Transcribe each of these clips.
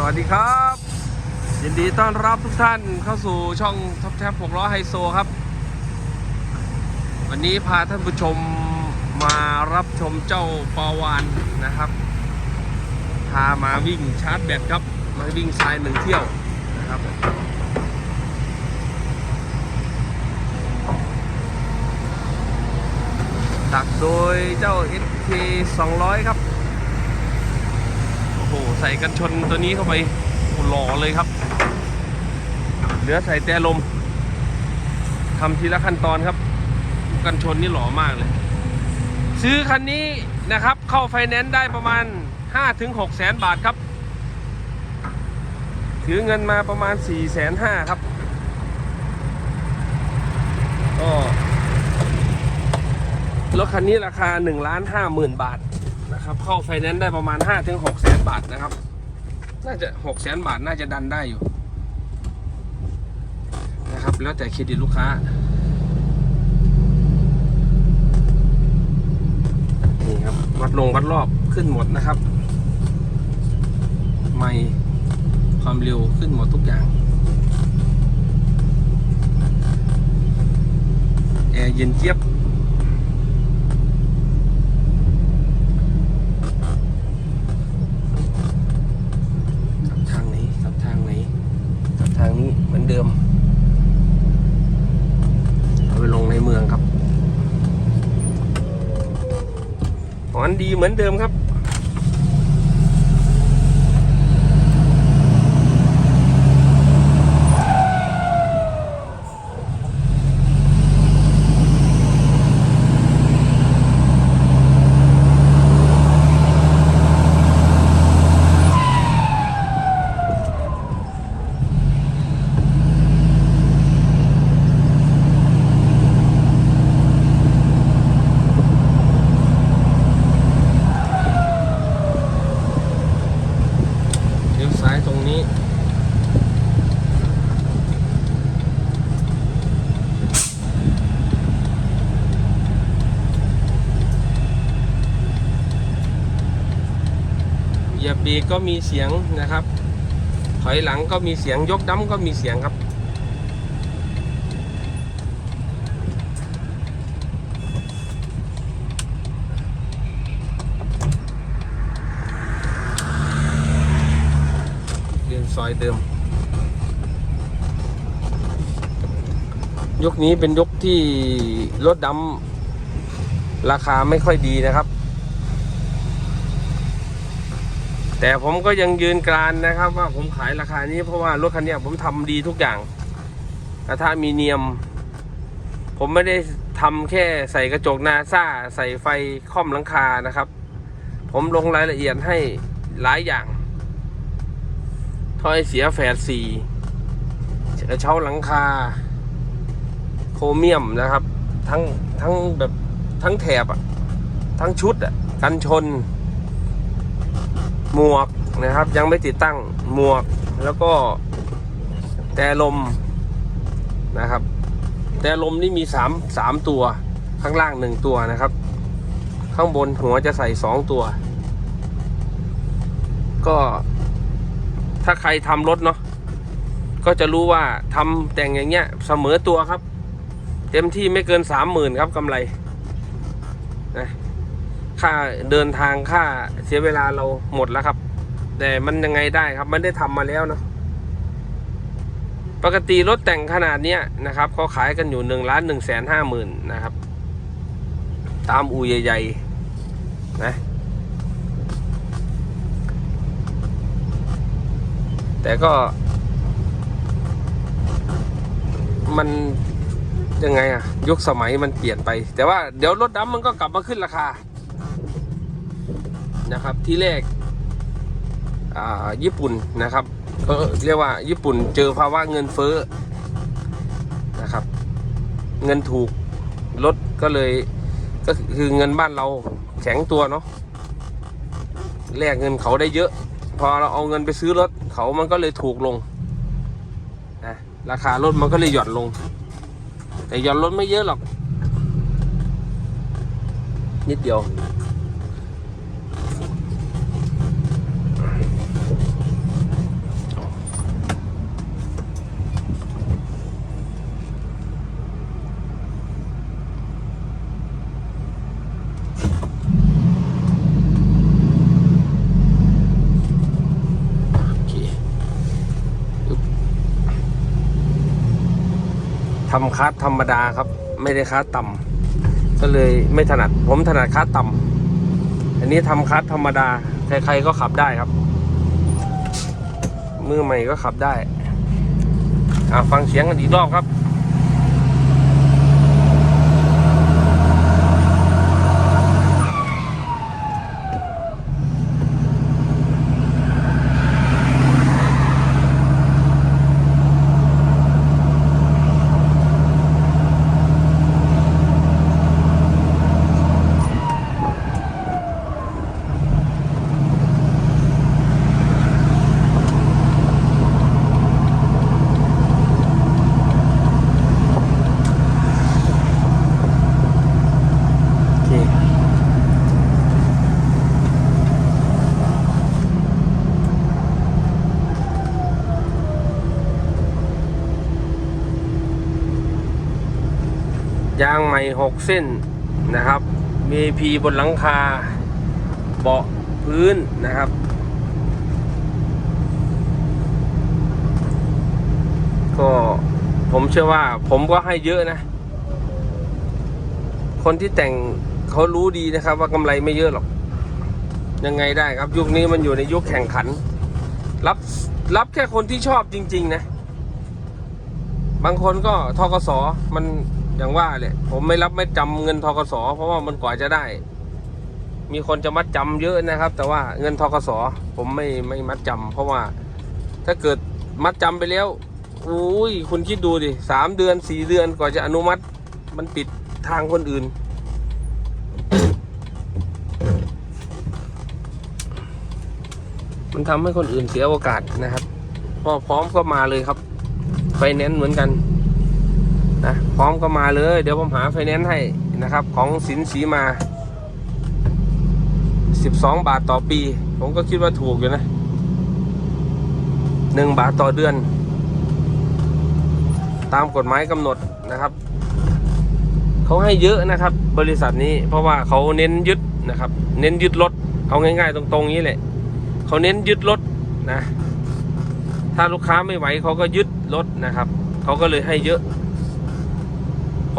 สวัสดีครับ ยินดีต้อนรับทุกท่านเข้าสู่ช่องท็อปแท็บ6ล้อไฮโซครับ วันนี้พาท่านผู้ชมมารับชมเจ้าปาวานนะครับ พามาวิ่งชาร์จแบตครับ มาวิ่งทรายหนึ่งเที่ยวนะครับตักโดยเจ้า SK 200 ครับ โอ้โหใส่กันชนตัวนี้เข้าไปหล่อเลยครับ เหลือใส่แต่ลมทำทีละขั้นตอนครับ กันชนนี่หล่อมากเลย ซื้อคันนี้นะครับ เข้าไฟแนนซ์ได้ประมาณ 5-6แสนบาทครับ ถือเงินมาประมาณ4แสนห้าครับก็รถคันนี้ราคา1ล้าน5หมื่นบาท นะครับ เข้าไฟแนนซ์ได้ประมาณ 5-6ถึง6แสนบาทนะครับ น่าจะ6แสนบาทน่าจะดันได้อยู่ นะครับ แล้วแต่เครดิตลูกค้านี่ครับ วัดลงวัดรอบขึ้นหมดนะครับ ไม่ความเร็วขึ้นหมดทุกอย่างแอร์เย็นเจี๊ยบ กลับทางไหนกลับทางไหนกลับ ทางนี้เหมือนเดิมเอาไปลงในเมืองครับหอนดีเหมือนเดิมครับ เลี้ยวซ้ายตรงนี้ เหยียบเบร ก็มีเสียงนะครับ ถอยหลังก็มีเสียงยกดั้มก็มีเสียงครับ เรียนซอยเดิม ยกนี้เป็นยกที่รถดำราคาไม่ค่อยดีนะครับ แต่ผมก็ยังยืนกรานนะครับ ว่าผมขายราคานี้เพราะว่ารถคันนี้ผมทำดีทุกอย่างกระทะมีเนียม ผมไม่ได้ทำแค่ใส่กระจกนาซ่า ใส่ไฟค่อมหลังคานะครับ ผมลงรายละเอียดให้หลายอย่างถ้อยเสียแฝดสี่กระเช้าหลังคา โครเมียมนะครับ ทั้งทั้งแบบทั้งแถบอะทั้งชุดอะกันชน หมวกนะครับ ยังไม่ติดตั้งหมวกแล้วก็แต่ลมนะครับ แต่ลมนี่มีสามสามตัวข้างล่างหนึ่งตัวนะครับ ข้างบนหัวจะใส่สองตัว ก็ถ้าใครทำรถเนาะก็จะรู้ว่าทำแต่งอย่างเงี้ยเสมอตัวครับ เต็มที่ไม่เกินสามหมื่นครับกำไรนะ ค่าเดินทางค่าเสียเวลาเราหมดแล้วครับ แต่มันยังไงได้ครับ มันได้ทำมาแล้วนะปกติรถแต่งขนาดเนี้ยนะครับเขาขายกันอยู่หนึ่งล้านหนึ่งแสนห้าหมื่นนะครับ ตามอูใหญ่ๆนะแต่ก็ มันยังไงอะยุคสมัยมันเปลี่ยนไป แต่ว่าเดี๋ยวรถดำมันก็กลับมาขึ้นราคา นะครับที่แรกอ่าญี่ปุ่นนะครับก็เรียกว่าญี่ปุ่นเจอภาวะเงินเฟ้อนะครับ เงินถูกลดก็เลยก็คือเงินบ้านเราแข็งตัวเนาะแลกเงินเขาได้เยอะ พอเราเอาเงินไปซื้อรถเขามันก็เลยถูกลงนะราคารถมันก็เลยหย่อนลง แต่หย่อนรถไม่เยอะหรอก นิดเดียว ทำคัสธรรมดาครับ ไม่ได้คัสต่ำก็เลยไม่ถนัด ผมถนัดคัสต่ำอันนี้ทำคัสธรรมดาใครๆก็ขับได้ครับ มือใหม่ก็ขับได้ อ่าฟังเสียงกันอีกรอบครับ ยางใหม่หกเส้นนะครับมีพีบนหลังคา เบาะพื้นนะครับ ก็ผมเชื่อว่าผมก็ให้เยอะนะ คนที่แต่งเขารู้ดีนะครับ ว่ากำไรไม่เยอะหรอก ยังไงได้ครับ ยุคนี้มันอยู่ในยุคแข่งขัน รับรับแค่คนที่ชอบจริง ๆ นะ บางคนก็ทกสมัน อย่างว่าเลยผมไม่รับไม่จำเงินทกสเพราะว่ามันกว่าจะได้ มีคนจะมัดจำเยอะนะครับ แต่ว่าเงินทกสผมไม่ไม่มัดจำเพราะว่าถ้าเกิดมัดจำไปแล้วอุ้ยคุณคิดดูดิสามเดือนสี่เดือนกว่าจะอนุมัติ มันปิดทางคนอื่น มันทำให้คนอื่นเสียโอกาสนะครับ พอพร้อมก็มาเลยครับไฟแนนซ์เหมือนกัน นะพร้อมก็มาเลย เดี๋ยวผมหาไฟแนนซ์ให้นะครับ ของสินสีมา 12 บาทต่อปี ผมก็คิดว่าถูกอยู่นะ 1 บาทต่อเดือน ตามกฎหมายกำหนดนะครับ เขาให้เยอะนะครับ บริษัทนี้เพราะว่าเขาเน้นยึดนะครับ เน้นยึดรถเอาง่ายๆ ตรงๆนี้แหละเขาเน้นยึดรถนะ ถ้าลูกค้าไม่ไหวเขาก็ยึดรถนะครับ เขาก็เลยให้เยอะ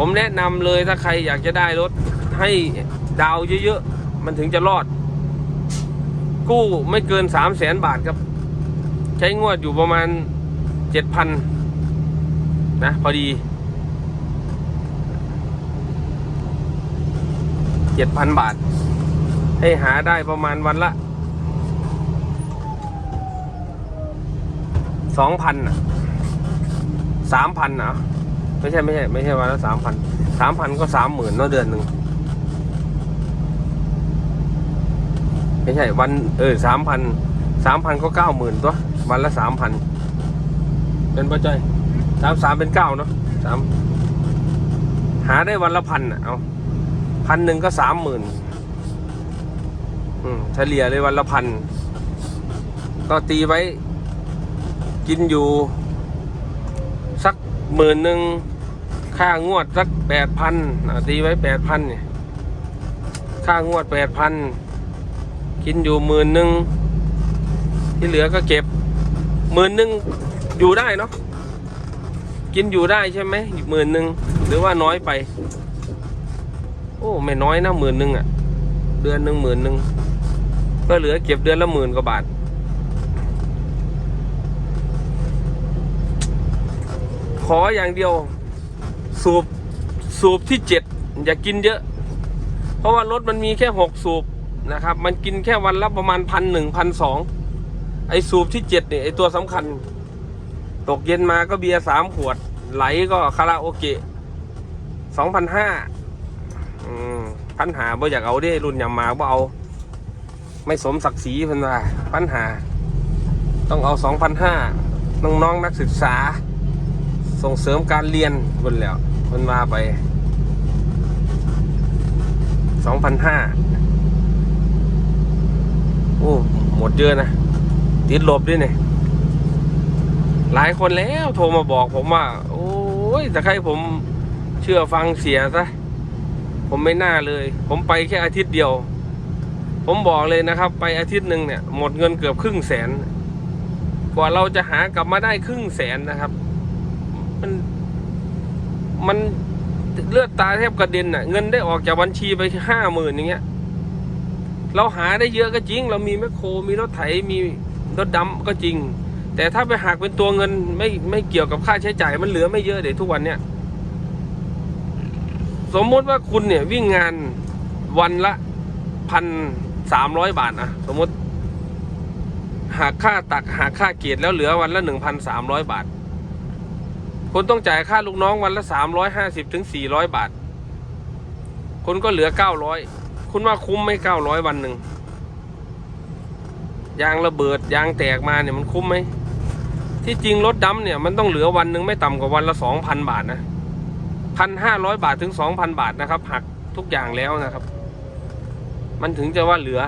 ผมแนะนำเลยถ้าใครอยากจะได้รถให้ดาวเยอะๆ มันถึงจะรอด กู้ไม่เกินสามแสนบาทครับ ใช้งวดอยู่ประมาณเจ็ดพันนะพอดีเจ็ดพันบาท ให้หาได้ประมาณวันละสองพันอะสามพันอะ ไม่ใช่ไม่ใช่ไม่ใช่วันละสามพันสามพันก็สามหมื่นเนาะเดือนหนึ่งไม่ใช่วันเออสามพันสามพันก็เก้าหมื่นตัววันละสามพันเป็นปัจจัยสามสามเป็นเก้าเนาะสามหาได้วันละพันอะเอาพันหนึ่งก็สามหมื่นอืมเฉลี่ยเลยวันละพันก็ตีไว้ กินอยู่ สักหมื่นหนึ่ง ค่างวดสักแปดพันตีไว้แปดพันเนี่ยค่างวดแปดพันกินอยู่หมื่นหนึ่งที่เหลือก็เก็บหมื่นหนึ่งอยู่ได้เนาะกินอยู่ได้ใช่ไหมหมื่นหนึ่งหรือว่าน้อยไป โอ้ไม่น้อยนะหมื่นหนึ่งอะเดือนหนึ่งหมื่นหนึ่งก็เหลือเก็บเดือนละหมื่นกว่าบาทขออย่างเดียว สูบสูบที่เจ็ดอย่ากินเยอะ เพราะว่ารถมันมีแค่หกสูบนะครับ มันกินแค่วันละประมาณพันหนึ่งพันสองไอสูบที่เจ็ดเนี่ยไอตัวสำคัญ ตกเย็นมาก็เบียร์สามขวด ไหลก็คาราโอเกะสองพันห้าปัญหาบ่อยากเอาเด้รุ่นยำมาบ่เอา ไม่สมศักดิ์ศรีเพิ่นว่าปัญหา ต้องเอาสองพันห้าน้องๆนักศึกษา ส่งเสริมการเรียนบนแล้วมันมาไปสองพันห้าโอ้หมดเยอะนะ ติดลบด้วยเนี่ยหลายคนแล้วโทรมาบอกผมว่า โอ้ยแต่ใครผมเชื่อฟังเสียซะ ผมไม่น่าเลย ผมไปแค่อาทิตย์เดียว ผมบอกเลยนะครับ ไปอาทิตย์หนึ่งเนี่ย หมดเงินเกือบครึ่งแสน กว่าเราจะหากลับมาได้ครึ่งแสนนะครับ มันเลือดตาแทบกระเด็นอะ เงินได้ออกจากบัญชีไปห้าหมื่นอย่างเงี้ย เราหาได้เยอะก็จริง เรามีแมคโครมีรถไถมีรถดำก็จริง แต่ถ้าไปหักเป็นตัวเงินไม่ไม่เกี่ยวกับค่าใช้จ่ายมันเหลือไม่เยอะเดี๋ยวทุกวันเนี้ยสมมติว่าคุณเนี่ยวิ่งงานวันละพันสามร้อยบาทนะสมมติ หากค่าตักหากค่าเกียรติแล้วเหลือวันละหนึ่งพันสามร้อยบาท คุณต้องจ่ายค่าลูกน้องวันละสามร้อยห้าสิบถึงสี่ร้อยบาทคุณก็เหลือเก้าร้อยคุณว่าคุ้มไหมเก้าร้อยวันหนึ่งยางระเบิดยางแตกมาเนี่ยมันคุ้มไหมที่จริงรถดำเนี่ยมันต้องเหลือวันหนึ่งไม่ต่ำกว่าวันละสองพันบาทนะพันห้าร้อยบาทถึงสองพันบาทนะครับหักทุกอย่างแล้วนะครับ มันถึงจะว่าเหลือ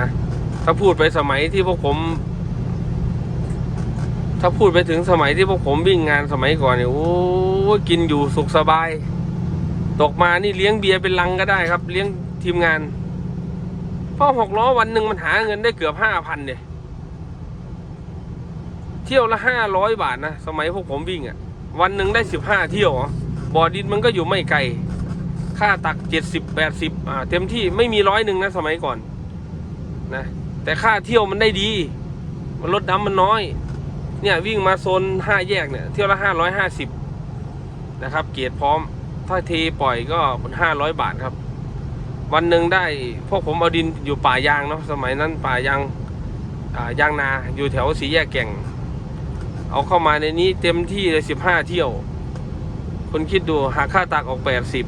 นะถ้าพูดไปสมัยที่พวกผม ถ้าพูดไปถึงสมัยที่พวกผมวิ่งงานสมัยก่อนเนี่ยโอ้กินอยู่สุขสบาย ตกมานี่เลี้ยงเบียร์เป็นลังก็ได้ครับ เลี้ยงทีมงานเพราะหกล้อวันหนึ่งมันหาเงินได้เกือบห้าพันเนี่ยเที่ยวละห้าร้อยบาทนะสมัยพวกผมวิ่งอะ่ะ วันหนึ่งได้สิบห้าเที่ยวบ่อดินมันก็อยู่ไม่ไกลค่าตักเจ็ดสิบแปดสิบอ่าเต็มที่ไม่มีร้อยหนึ่งนะสมัยก่อนนะแต่ค่าเที่ยวมันได้ดี มันรถดำมันน้อย เนี่ยวิ่งมาโซนห้าแยกเนี่ยเที่ยวละห้าร้อยห้าสิบนะครับ เกียรติพร้อม ถ้าเทปล่อยก็ห้าร้อยบาทครับ วันหนึ่งได้พวกผมเอาดินอยู่ป่ายางเนาะสมัยนั้นป่ายางยางนาอยู่แถวสีแยกแก่ง เอาเข้ามาในนี้เต็มที่เลยสิบห้าเที่ยวคุณคิดดูหาค่าตักออกแปดสิบ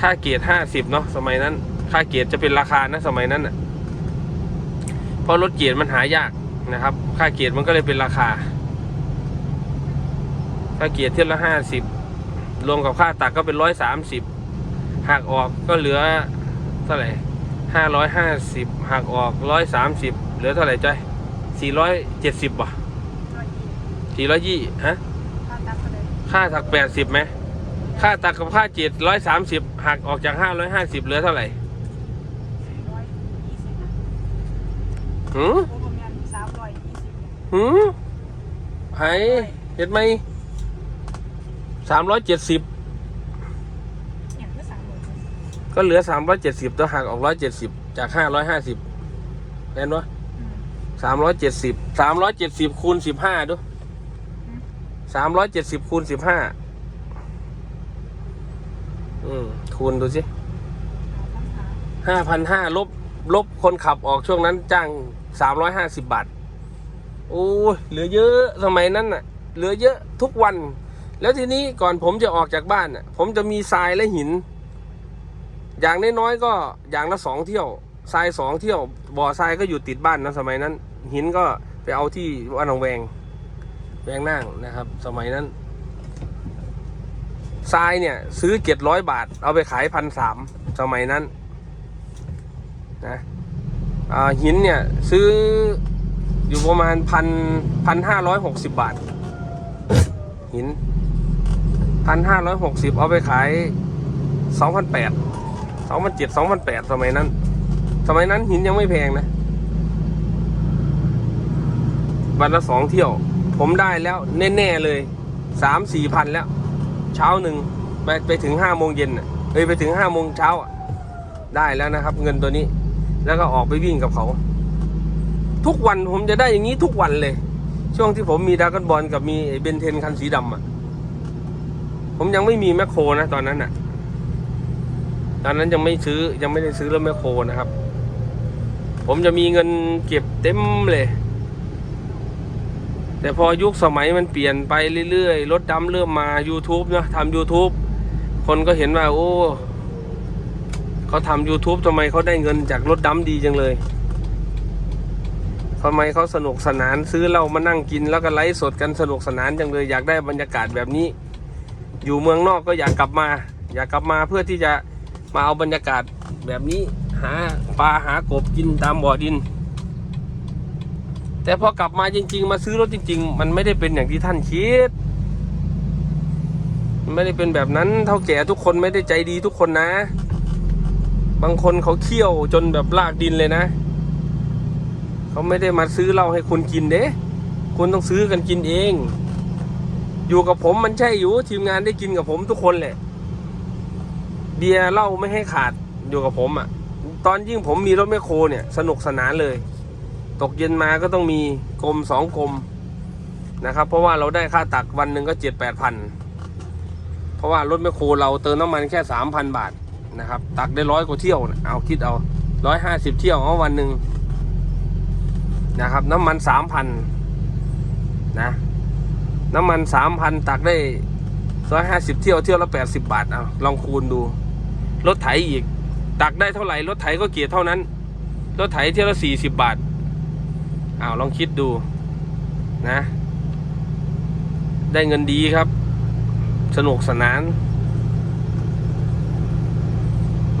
ค่าเกียรติห้าสิบเนาะสมัยนั้น ค่าเกียรติจะเป็นราคานะสมัยนั้นอะเพราะรถเกียรติมันหายาก นะครับ ค่าเกียรติมันก็เลยเป็นราคา ค่าเกียรติเที่ยวละห้าสิบรวมกับค่าตักก็เป็นร้อยสามสิบหักออกก็เหลือเท่าไหร่ห้าร้อยห้าสิบหักออกร้อยสามสิบเหลือเท่าไหร่จ้อยสี่ร้อยเจ็ดสิบป่ะสี่ร้อยยี่ฮะค่าตักแปดสิบไหมค่าตักกับค่าเจ็ดร้อยสามสิบหักออกจากห้าร้อยห้าสิบเหลือเท่าไหร่หืม หืมไผเห็นไหมสามร้อยเจ็ดสิบก็เหลือสามร้อยเจ็ดสิบตัวหักออกร้อยเจ็ดสิบจากห้าร้อยห้าสิบเห็นปะสามร้อยเจ็ดสิบสามร้อยเจ็ดสิบคูณสิบห้าดูสามร้อยเจ็ดสิบคูณสิบห้าอืมคูณดูสิห้าพันห้าลบลบคนขับออกช่วงนั้นจ้างสามร้อยห้าสิบบาท โอ้ยเหลือเยอะสมัยนั้นน่ะ เหลือเยอะทุกวัน แล้วทีนี้ก่อนผมจะออกจากบ้านน่ะ ผมจะมีทรายและหิน อย่างน้อยๆก็อย่างละสองเที่ยวทรายสองเที่ยว บ่อทรายก็อยู่ติดบ้านนะสมัยนั้น หินก็ไปเอาที่วัดหนองแวงแวงนั่งนะครับ สมัยนั้นทรายเนี่ย ซื้อเจ็ดร้อยบาท เอาไปขายพันสามสมัยนั้นนะหินเนี่ย ซื้อ อยู่ประมาณพันพันห้าร้อยหกสิบบาท หินพันห้าร้อยหกสิบเอาไปขายสองพันแปดสองพันเจ็ดสองพันแปดสมัยนั้น สมัยนั้นหินยังไม่แพงนะวันละสองเที่ยว ผมได้แล้วแน่ๆเลยสามสี่พันแล้ว เช้าหนึ่งไปไปถึงห้าโมงเย็นเอ้ยไปถึงห้าโมงเช้าได้แล้วนะครับ เงินตัวนี้ แล้วก็ออกไปวิ่งกับเขา ทุกวันผมจะได้อย่างนี้ทุกวันเลย ช่วงที่ผมมีดรากอนบอลกับมีเบนเทนคันสีดำอะ ผมยังไม่มีแมคโครนะ ตอนนั้นอะ ตอนนั้นยังไม่ซื้อยังไม่ได้ซื้อรถแมคโครนะครับ ผมจะมีเงินเก็บเต็มเลย แต่พอยุคสมัยมันเปลี่ยนไปเรื่อยๆรถดำเริ่มมา YouTube เนาะทำ YouTube คนก็เห็นว่า โอ้เขาทำ YouTube ทำไมเขาได้เงินจากรถดำดีจังเลย ทำไมเขาสนุกสนานซื้อเหล้ามานั่งกินแล้วก็ไลฟ์สดกันสนุกสนานจังเลยอยากได้บรรยากาศแบบนี้ อยู่เมืองนอกก็อยากกลับมา อยากกลับมาเพื่อที่จะมาเอาบรรยากาศแบบนี้หาปลาหากบกินตามบ่อดิน แต่พอกลับมาจริง ๆ มาซื้อรถจริง ๆ มันไม่ได้เป็นอย่างที่ท่านคิดไม่ได้เป็นแบบนั้นเท่าแก่ทุกคนไม่ได้ใจดีทุกคนนะ บางคนเขาเคี่ยวจนแบบลากดินเลยนะ เขาไม่ได้มาซื้อเหล้าให้คุณกินเด้คุณต้องซื้อกันกินเอง อยู่กับผมมันใช่อยู่ทีมงานได้กินกับผมทุกคนแหละ เบียร์เหล้าไม่ให้ขาดอยู่กับผมอะ่ะ ตอนยิ่งผมมีรถแมคโครเนี่ย สนุกสนานเลย ตกเย็นมาก็ต้องมีกลมสองกลมนะครับ เพราะว่าเราได้ค่าตักวันหนึ่งก็เจ็ดแปดพันเพราะว่ารถแมคโครเราเติมน้ำมันแค่สามพันบาทนะครับ ตักได้ร้อยกว่าเที่ยวนะเอาคิดเอาร้อยห้าสิบเที่ยวเอาวันหนึ่ง นะครับ น้ำมันสามพันนะน้ำมันสามพันตักได้ร้อยห้าสิบเที่ยวเที่ยวละแปดสิบบาทเอาลองคูณดูรถไถอีก ตักได้เท่าไหร่รถไถก็เกียร์เท่านั้นรถไถเที่ยวละสี่สิบบาทเอาลองคิดดูนะ ได้เงินดีครับ สนุกสนาน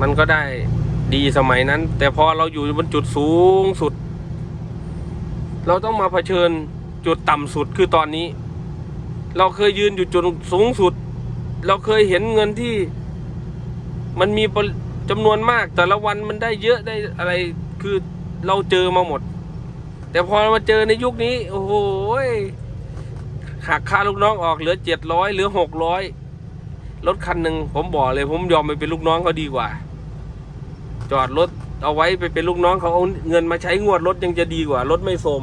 มันก็ได้ดีสมัยนั้น แต่พอเราอยู่บนจุดสูงสุด เราต้องมาเผชิญจุดต่ำสุดคือตอนนี้ เราเคยยืนอยู่จุดสูงสุด เราเคยเห็นเงินที่ มันมีปริจำนวนมาก แต่ละวันมันได้เยอะได้อะไรคือเราเจอมาหมด แต่พอมาเจอในยุคนี้ โอ้โหหักค่าลูกน้องออกเหลือเจ็ดร้อยเหลือหกร้อยรถคันหนึ่งผมบอกเลย ผมยอมไปเป็นลูกน้องเขาดีกว่า จอดรถเอาไว้ไปเป็นลูกน้องเขาเอาเงินมาใช้งวดรถยังจะดีกว่า รถไม่โทรม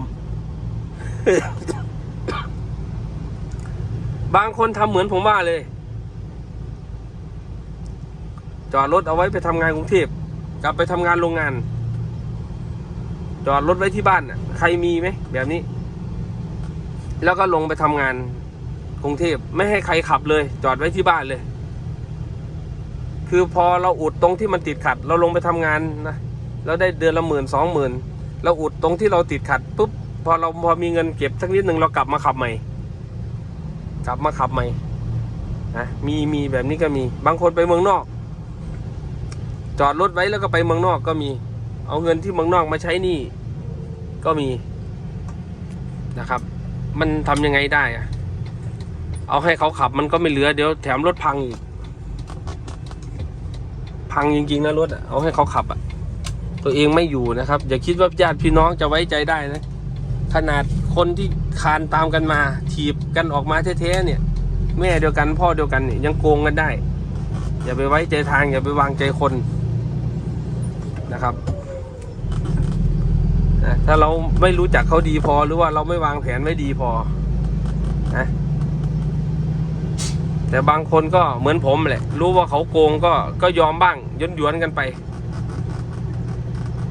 บางคนทำเหมือนผมว่าเลย จอดรถเอาไว้ไปทำงานกรุงเทพกลับไปทำงานโรงงาน จอดรถไว้ที่บ้านน่ะใครมีไหมแบบนี้ แล้วก็ลงไปทำงานกรุงเทพไม่ให้ใครขับเลย จอดไว้ที่บ้านเลย คือพอเราอุดตรงที่มันติดขัด เราลงไปทำงานนะเราได้เดือนละหมื่นสองหมื่นเราอุดตรงที่เราติดขัดปุ๊บ พอเราพอมีเงินเก็บสักนิดหนึ่งเรากลับมาขับใหม่ กลับมาขับใหม่นะมีมีแบบนี้ก็มี บางคนไปเมืองนอก จอดรถไว้แล้วก็ไปเมืองนอกก็มี เอาเงินที่เมืองนอกมาใช้นี่ ก็มีนะครับ มันทำยังไงได้อะเอาให้เขาขับมันก็ไม่เหลือเดี๋ยวแถมรถพังอีกพังจริงๆนะรถอะเอาให้เขาขับอะตัวเองไม่อยู่นะครับ อย่าคิดว่าญาติพี่น้องจะไว้ใจได้นะ ขนาดคนที่คานตามกันมา ถีบกันออกมาแท้ๆเนี่ย แม่เดียวกันพ่อเดียวกันเนี่ยยังโกงกันได้ อย่าไปไว้ใจทาง อย่าไปวางใจคนนะครับนะถ้าเราไม่รู้จักเขาดีพอหรือว่าเราไม่วางแผนไว้ดีพอนะแต่บางคนก็เหมือนผมแหละ รู้ว่าเขาโกงก็ก็ยอมบ้างย้อนยวนกันไป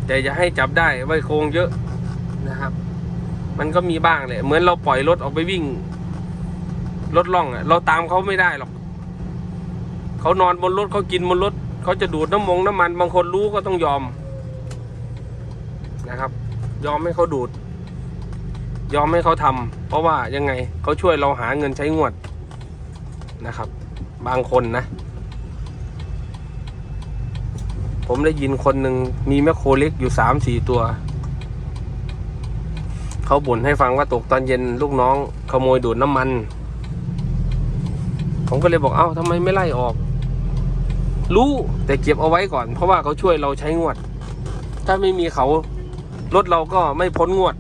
แต่อย่าให้จับได้ไว้โกงเยอะนะครับ มันก็มีบ้างแหละเหมือนเราปล่อยรถออกไปวิ่งรถล่องอะ่ะ เราตามเขาไม่ได้หรอกเขานอนบนรถเขากินบนรถเขาจะดูดน้ำมงน้ำมัน บางคนรู้ก็ต้องยอมนะครับ ยอมให้เขาดูด ยอมให้เขาทำเพราะว่ายังไงเขาช่วยเราหาเงินใช้งวดนะครับ บางคนนะ ผมได้ยินคนหนึ่งมีแมคโครเล็กอยู่สามสี่ตัว เขาบ่นให้ฟังว่าตกตอนเย็นลูกน้องขโมยดูดน้ำมัน ผมก็เลยบอกเอ้าทำไมไม่ไล่ออก รู้แต่เก็บเอาไว้ก่อน เพราะว่าเขาช่วยเราใช้งวด ถ้าไม่มีเขารถเราก็ไม่พ้นงวด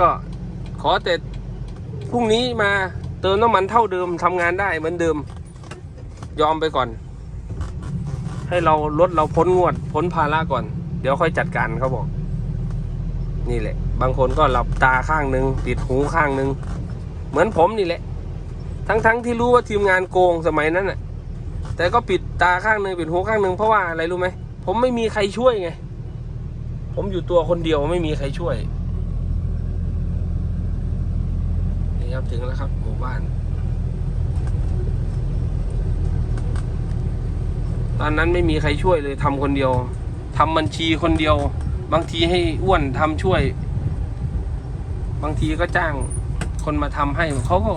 ก็ขอแต่พรุ่งนี้มาเติมน้ำมันเท่าเดิมทำงานได้เหมือนเดิม ยอมไปก่อน ให้เราลดเราพ้นงวด พ้นภาระก่อน เดี๋ยวค่อยจัดการเขาบอก นี่แหละ บางคนก็หลับตาข้างหนึ่งปิดหูข้างหนึ่งเหมือนผมนี่แหละ ทั้งๆทที่รู้ว่าทีมงานโกงสมัยนั้นน่ะ แต่ก็ปิดตาข้างหนึ่งปิดหูข้างหนึ่งเพราะว่าอะไรรู้ไหมผมไม่มีใครช่วยไง ผมอยู่ตัวคนเดียวไม่มีใครช่วยนี่ครับถึงแล้วครับหมู่บ้าน ตอนนั้นไม่มีใครช่วยเลยทำคนเดียวทำบัญชีคนเดียว บางทีให้อ้วนทำช่วย บางทีก็จ้างคนมาทำให้เขาก็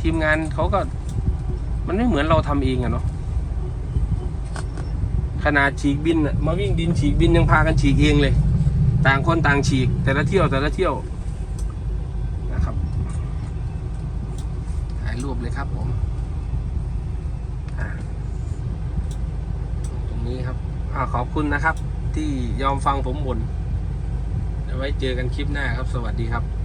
ทีมงานเขาก็ มันไม่เหมือนเราทำเองอะเนาะขนาดฉีกบินมาวิ่งดินฉีกบินยังพากันฉีกเองเลย ต่างคนต่างฉีก แต่ละเที่ยวแต่ละเที่ยวนะครับถ่ายรูปเลยครับผมตรงนี้ครับอาขอบคุณนะครับ ที่ยอมฟังผมบ่นไว้เจอกันคลิปหน้าครับ สวัสดีครับ